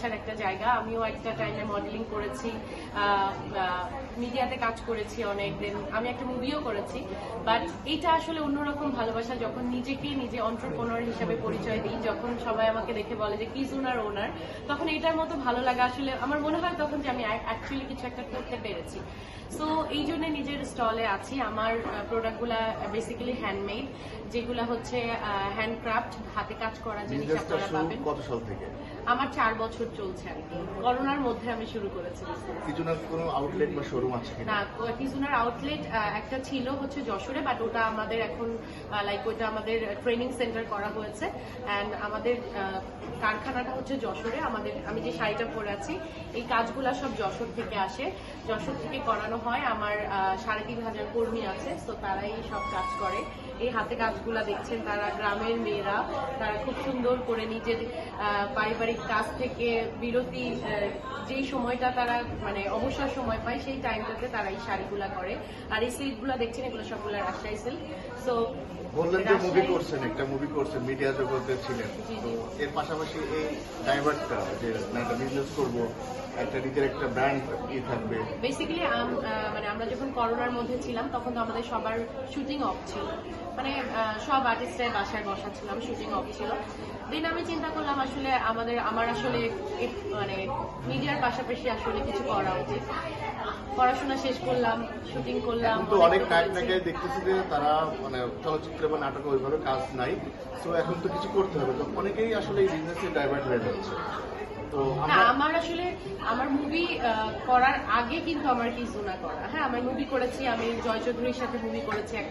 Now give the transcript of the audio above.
Chale. একটা জায়গা আমিও একটা টাইমে মডেলিং করেছি মিডিয়াতে কাজ করেছি অনেক দিন আমি একটা মুভিও করেছি। বাট এটা আসলে অন্যরকম ভালোবাসা যখন নিজেকে নিজে অন্টারপ্রনার হিসেবে পরিচয় দিই যখন সবাই আমাকে দেখে বলে যে কি ওনার ওনার তখন এটার মতো ভালো লাগা আসলে আমার মনে হয় তখন যে আমি অ্যাকচুয়ালি কিছু একটা করতে পেরেছি। সো এই জন্য নিজের স্টলে আছি। আমার প্রোডাক্টগুলা বেসিক্যালি হ্যান্ডমেড যেগুলা হচ্ছে হ্যান্ডক্রাফট হাতে কাজ করা জিনিস আপনারা পাবেন। কত সাল থেকে? আমার চার বছর চলছে। আর কি। করোনার মধ্যে আমি শুরু করেছি। না কোনো আউটলেট বা শোরুম আছে না কিজুনার আউটলেট একটা ছিল হচ্ছে যশোরে বাট ওটা আমাদের এখন লাইক ওটা আমাদের ট্রেনিং সেন্টার করা হয়েছে। অ্যান্ড আমাদের কারখানাটা হচ্ছে যশোরে। আমাদের আমি যে শাড়িটা পরে আছি এই কাজগুলা সব যশোর থেকে আসে। যশোর থেকে করানো হয়। আমার সাড়ে তিন হাজার কর্মী আছে তো তারাই সব কাজ করে। এই হাতে কাজগুলা দেখছেন তারা গ্রামের মেয়েরা। তারা খুব সুন্দর করে নিজের পারিবারিক কাজ থেকে বিরতি যে যেই সময়টা তারা মানে অবসর সময় পায় সেই টাইমটাতে তারা এই শাড়িগুলা করে। আর এই সিল্কগুলো দেখছেন এগুলো সবগুলো রাজশাহী সিল্ক সো বললেন যে মুভি করছেন একটা মুভি করছেন মিডিয়া জগতে ছিলেন। তো এর পাশাপাশি এই ডাইভার্টটা যে একটা বিজনেস করব একটা নিজের একটা ব্র্যান্ড ই থাকবে। বেসিক্যালি মানে আমরা যখন করোনার মধ্যে ছিলাম তখন তো আমাদের সবার শুটিং অফ ছিল। মানে সব আর্টিস্টের বাসায় বসা ছিলাম শুটিং অফ ছিল। দেন আমি চিন্তা করলাম আসলে আমাদের আমার আসলে মানে মিডিয়ার পাশাপাশি আসলে কিছু করা উচিত। পড়াশোনা শেষ করলাম শুটিং করলাম তো অনেক অনেক নায়ক করেছি। দেখতেছি যে তারা মানে চলচ্চিত্রে বা নাটকে ওইভাবে কাজ নাই। তো এখন তো কিছু করতে হবে। তো অনেকেই আসলে এই বিজনেসে ডাইভার্ট হয়ে যাচ্ছে। আমরা আমার আসলে আমার মুভি করার আগে কিন্তু আমার কিছু জোনা করা। হ্যাঁ আমার মুভি করেছি আমি জয় চৌধুরীর সাথে মুভি করেছি একটা